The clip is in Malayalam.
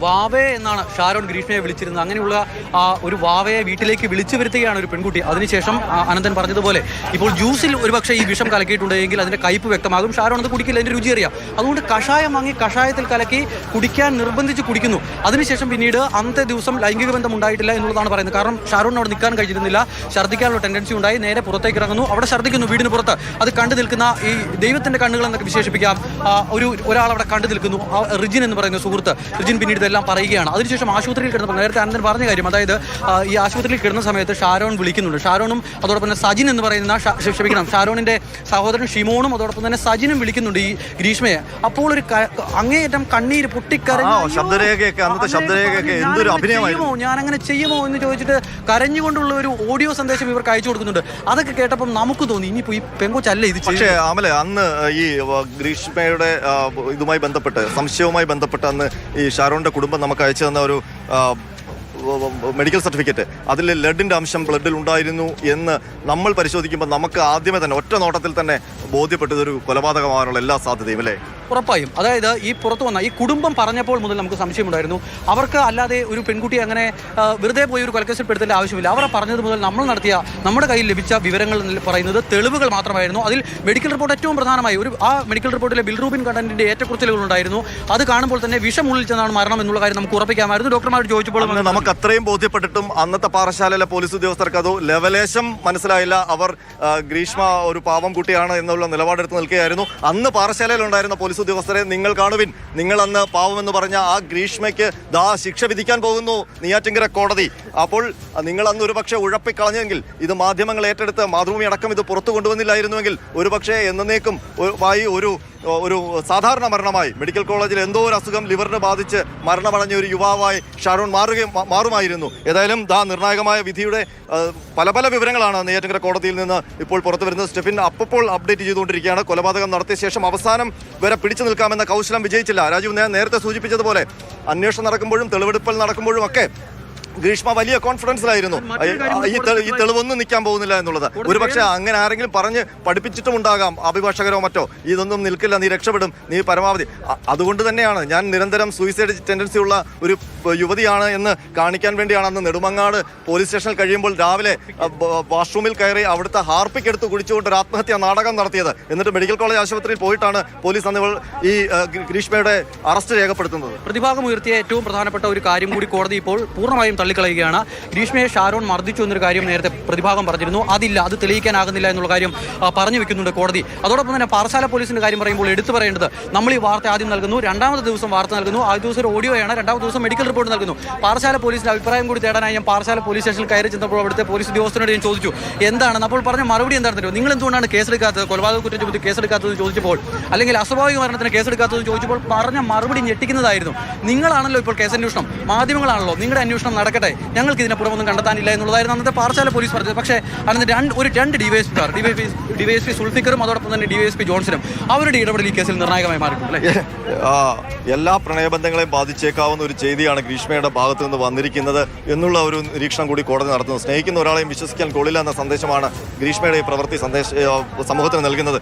വാവേ എന്നാണ് ഷാരോൺ ഗ്രീഷ്മയെ വിളിച്ചിരുന്നത്. അങ്ങനെയുള്ള ആ ഒരു വാവയെ വീട്ടിലേക്ക് വിളിച്ചു വരുത്തുകയാണ് ഒരു പെൺകുട്ടി. അതിനുശേഷം അനന്തൻ പറഞ്ഞതുപോലെ ഇപ്പോൾ ജ്യൂസിൽ ഒരുപക്ഷെ ഈ വിഷം കലക്കിയിട്ടുണ്ടെങ്കിൽ അതിന്റെ കയ്പ് വ്യക്തമാകും. ഷാരോൺ അത് കുടിക്കില്ല അതിന്റെ രുചി അറിയാം. അതുകൊണ്ട് കഷായം വാങ്ങി കഷായത്തിൽ കലക്കി കുടിക്കാൻ നിർബന്ധിച്ച് കുടിക്കുന്നു. അതിനുശേഷം പിന്നീട് അന്നത്തെ ദിവസം ലൈംഗിക ബന്ധം ഉണ്ടായിട്ടില്ല എന്നുള്ളതാണ് പറയുന്നത്. കാരണം ഷാരോൺ അവിടെ നിൽക്കാൻ കഴിഞ്ഞിരുന്നില്ല. ഛർദ്ദിക്കാനുള്ള ടെൻഡൻസി ഉണ്ടായി. നേരെ പുറത്തേക്ക് ഇറങ്ങുന്നു. അവിടെ ഛർദ്ദിക്കുന്നു വീടിന് പുറത്ത്. അത് കണ്ടു നിൽക്കുന്ന ഈ ദൈവത്തിന്റെ കണ്ണുകൾ എന്നൊക്കെ വിശേഷിപ്പിക്കാം. ഒരു ഒരാൾ അവിടെ കണ്ടു നിൽക്കുന്നു. റിജിൻ എന്ന് പറയുന്ന സുഹൃത്ത്. റിജിൻ പിന്നീട് ഇതെല്ലാം പറയുകയാണ്. അതിനുശേഷം ആശുപത്രിയിൽ കിടന്നപ്പോൾ നേരത്തെ അനന്തൻ പറഞ്ഞ കാര്യം അതായത് ഈ ആശുപത്രിയിൽ കിടന്ന സമയത്ത് ഷാരോൺ വിളിക്കുന്നുണ്ട്. ഷാരോണും അതോടൊപ്പം തന്നെ സജിൻ എന്ന് പറയുന്ന ക്ഷമിക്കണം ഷാരോണിന്റെ സഹോദരൻ ഷിമോണും അതോടൊപ്പം തന്നെ സജിനും വിളിക്കുന്നുണ്ട് ഈ ഗ്രീഷ്മയെ. അപ്പോൾ ഒരു അങ്ങേയറ്റം കണ്ണീര് പൊട്ടിക്കരഞ്ഞു. ശബ്ദരേഖയൊക്കെ, അന്നത്തെ ശബ്ദരേഖയൊക്കെ എന്തൊരു അഭിനയമായിരുന്നു. ഞാൻ അങ്ങനെ ചെയ്യുമോ എന്ന് ചോദിച്ചിട്ട് കരഞ്ഞുകൊണ്ടുള്ള ഒരു ഓഡിയോ സന്ദേശം ഇവർക്ക് അയച്ചു കൊടുക്കുന്നുണ്ട്. അതൊക്കെ കേട്ടപ്പോൾ നമുക്ക് തോന്നി ഇനിയിപ്പോ ഈ പെങ്കൊച്ചല്ല ഇത് പക്ഷേ. അമലെ അന്ന് ഈ ഗ്രീഷ്മയുടെ ഇതുമായി ബന്ധപ്പെട്ട് സംശയവുമായി ബന്ധപ്പെട്ട് അന്ന് ഈ ഷാരോണിന്റെ കുടുംബം നമുക്ക് അയച്ചു തന്ന ഒരു മെഡിക്കൽ സർട്ടിഫിക്കറ്റ് അതിൽ ലെഡിന്റെ അംശം ബ്ലഡിൽ ഉണ്ടായിരുന്നു എന്ന് നമ്മൾ പരിശോധിക്കുമ്പോൾ നമുക്ക് ആദ്യമേ തന്നെ ഒറ്റ നോട്ടത്തിൽ തന്നെ ബോധ്യപ്പെട്ടത് ഒരു കൊലപാതകമാകാനുള്ള എല്ലാ സാധ്യതയും അല്ലേ? ഉറപ്പായും. അതായത് ഈ പുറത്തു വന്ന ഈ കുടുംബം പറഞ്ഞപ്പോൾ മുതൽ നമുക്ക് സംശയമുണ്ടായിരുന്നു. അവർക്ക് അല്ലാതെ ഒരു പെൺകുട്ടി അങ്ങനെ വെറുതെ പോയി ഒരു കൊലക്കേസിൽ പെടുത്തേണ്ട ആവശ്യമില്ല. അവർ പറഞ്ഞത് മുതൽ നമ്മൾ നടത്തിയ നമ്മുടെ കയ്യിൽ ലഭിച്ച വിവരങ്ങൾ പറയുന്നത് തെളിവുകൾ മാത്രമായിരുന്നു. അതിൽ മെഡിക്കൽ റിപ്പോർട്ട് ഏറ്റവും പ്രധാനമായി ഒരു ആ മെഡിക്കൽ റിപ്പോർട്ടിലെ ബിൽറൂബിൻ കണ്ടന്റിന്റെ ഏറ്റക്കുറച്ചിലുകൾ ഉണ്ടായിരുന്നു. അത് കാണുമ്പോൾ തന്നെ വിഷമുള്ളിൽ ചെന്നാണ് മരണം എന്നുള്ള കാര്യം നമുക്ക് ഉറപ്പിക്കാമായിരുന്നു. ഡോക്ടർമാരോട് ചോദിച്ചപ്പോൾ നമുക്ക് അത്രയും ബോധ്യപ്പെട്ടിട്ടും അന്നത്തെ പാറശാലയിലെ പോലീസ് ഉദ്യോഗസ്ഥർക്ക് അത് ലെവലേശം മനസ്സിലായില്ല. അവർ ഗ്രീഷ്മ ഒരു പാവം കുട്ടിയാണ് എന്നുള്ള നിലപാടെടുത്ത് നിൽക്കുകയായിരുന്നു. അന്ന് പാറശാലയിൽ ഉണ്ടായിരുന്ന പോലീസ് ഉദ്യോഗസ്ഥരെ നിങ്ങൾ കാണുവിൻ. നിങ്ങൾ അന്ന് പാവമെന്ന് പറഞ്ഞ ആ ഗ്രീഷ്മയ്ക്ക് ദാ ശിക്ഷ വിധിക്കാൻ പോകുന്നു. നെയ്യാറ്റിങ്കര കോടതി. അപ്പോൾ നിങ്ങൾ അന്ന് ഒരുപക്ഷെ ഉഴപ്പിക്കളഞ്ഞെങ്കിൽ ഇത് മാധ്യമങ്ങൾ ഏറ്റെടുത്ത് മാതൃഭൂമി അടക്കം ഇത് പുറത്തു കൊണ്ടുവന്നില്ലായിരുന്നുവെങ്കിൽ ഒരുപക്ഷെ എന്നേക്കും ആയി ഒരു ഒരു സാധാരണ മരണമായി. മെഡിക്കൽ കോളേജിൽ എന്തോ ഒരു അസുഖം ലിവറിന് ബാധിച്ച് മരണമടഞ്ഞ ഒരു യുവാവായി ഷാരൂൺ മാറുകയും മാറുമായിരുന്നു. ഏതായാലും ദാ നിർണായകമായ വിധിയുടെ പല പല വിവരങ്ങളാണ് നെയ്യാറ്റിൻകര കോടതിയിൽ നിന്ന് ഇപ്പോൾ പുറത്തു വരുന്നത്. സ്റ്റെഫിൻ അപ്പോൾ അപ്ഡേറ്റ് ചെയ്തുകൊണ്ടിരിക്കുകയാണ്. കൊലപാതകം നടത്തിയ ശേഷം അവസാനം വരെ പിടിച്ചു നിൽക്കാമെന്ന കൗശലം വിജയിച്ചില്ല. രാജീവ് നേരത്തെ സൂചിപ്പിച്ചതുപോലെ അന്വേഷണം നടക്കുമ്പോഴും തെളിവെടുപ്പൽ നടക്കുമ്പോഴും ഒക്കെ ഗ്രീഷ്മ വലിയ കോൺഫിഡൻസിലായിരുന്നു ഈ ഈ തെളിവൊന്നും നിൽക്കാൻ പോകുന്നില്ല എന്നുള്ളത്. ഒരുപക്ഷെ അങ്ങനെ ആരെങ്കിലും പറഞ്ഞ് പഠിപ്പിച്ചിട്ടും ഉണ്ടാകാം. അഭിഭാഷകരോ മറ്റോ. ഇതൊന്നും നിൽക്കില്ല നീ രക്ഷപ്പെടും നീ പരമാവധി. അതുകൊണ്ട് തന്നെയാണ് ഞാൻ നിരന്തരം സൂയിസൈഡ് ടെൻഡൻസി ഉള്ള ഒരു യുവതിയാണ് എന്ന് കാണിക്കാൻ വേണ്ടിയാണ് അന്ന് നെടുമങ്ങാട് പോലീസ് സ്റ്റേഷനിൽ കഴിയുമ്പോൾ രാവിലെ വാഷ്റൂമിൽ കയറി അവിടുത്തെ ഹാർപ്പിക്കെടുത്ത് കുടിച്ചുകൊണ്ട് ഒരു ആത്മഹത്യ നാടകം നടത്തിയത്. എന്നിട്ട് മെഡിക്കൽ കോളേജ് ആശുപത്രിയിൽ പോയിട്ടാണ് പോലീസ് അന്ന് ഈ ഗ്രീഷ്മയുടെ അറസ്റ്റ് രേഖപ്പെടുത്തുന്നത്. പ്രതിഭാഗം ഉയർത്തിയ ഏറ്റവും പ്രധാനപ്പെട്ട ഒരു കാര്യം കൂടി കോടതി ഇപ്പോൾ പൂർണമായും തള്ളിക്കളയുകയാണ്. ഗ്രീഷ്മയെ ഷാരോൺ മർദ്ദിച്ചു എന്നൊരു കാര്യം നേരത്തെ പ്രതിഭാഗം പറഞ്ഞിരുന്നു. അതില്ല അത് തെളിയിക്കാനാകുന്നില്ല എന്നുള്ള കാര്യം പറഞ്ഞു വെക്കുന്നുണ്ട് കോടതി. അതോടൊപ്പം തന്നെ പാറശാല പോലീസിന്റെ കാര്യം പറയുമ്പോൾ എടുത്തു പറയേണ്ടത് നമ്മൾ ഈ വാർത്ത ആദ്യം നൽകുന്നു. രണ്ടാമത്തെ ദിവസം വാർത്ത നൽകുന്നു. ആദ്യ ദിവസം ഒരു ഓഡിയോയാണ്. രണ്ടാമത്തെ ദിവസം മെഡിക്കൽ റിപ്പോർട്ട് നൽകുന്നു. പാറശാല പോലീസിന്റെ അഭിപ്രായം കൂടി തേടാനായി ഞാൻ പാറശാല പോലീസ് സ്റ്റേഷനിൽ കയറി ചെന്നപ്പോൾ അവിടുത്തെ പോലീസ് ഉദ്യോഗസ്ഥനോട് ഞാൻ ചോദിച്ചു എന്താണ്? അപ്പോൾ പറഞ്ഞ മറുപടി എന്താണെന്നോ നിങ്ങൾ എന്തുകൊണ്ടാണ് കേസെടുക്കാത്തത്? കൊലപാതക കുറ്റം ചുമത്തി കേസെടുക്കാത്തത്? ചോദിച്ചപ്പോൾ അല്ലെങ്കിൽ അസ്വാഭാവിക മരണത്തിന് കേസെടുക്കാത്തത് ചോദിച്ചപ്പോൾ പറഞ്ഞ മറുപടി ഞെട്ടിക്കുന്നതായിരുന്നു. നിങ്ങളാണല്ലോ ഇപ്പോൾ കേസന്വേഷണം മാധ്യമങ്ങളാണല്ലോ. നിങ്ങളുടെ അന്വേഷണം നടക്കട്ടെ ഞങ്ങൾക്ക് ഇതിനെ പുറമൊന്നും കണ്ടെത്താനില്ല എന്നുള്ളതായിരുന്നു അന്നത്തെ പാറശാല പോലീസ് പറഞ്ഞത്. പക്ഷേ അന്ന് രണ്ട് ഒരു രണ്ട് ഡിവൈഎസ്പിക്കാർ ഡിവൈഎസ്പി സുൽഫിക്കറും അതോടൊപ്പം തന്നെ ഡിവൈഎസ്പി ജോൺസനും അവരുടെ ഇടപെടൽ ഈ കേസിൽ നിർണായകമായി മാറിയിട്ടുണ്ട് എല്ലാ പ്രണയബന്ധങ്ങളെയും ബാധിച്ചേക്കാവുന്ന ഒരു ചെയ്തിയാണ് ഗ്രീഷ്മയുടെ ഭാഗത്തു നിന്ന് വന്നിരിക്കുന്നത് എന്നുള്ള ഒരു നിരീക്ഷണം കൂടി കോടതി നടത്തുന്നു. സ്നേഹിക്കുന്ന ഒരാളെയും വിശ്വസിക്കാൻ കൊള്ളില്ല എന്ന സന്ദേശമാണ് ഗ്രീഷ്മയുടെ ഈ പ്രവൃത്തി സന്ദേശ സമൂഹത്തിന് നൽകുന്നത്.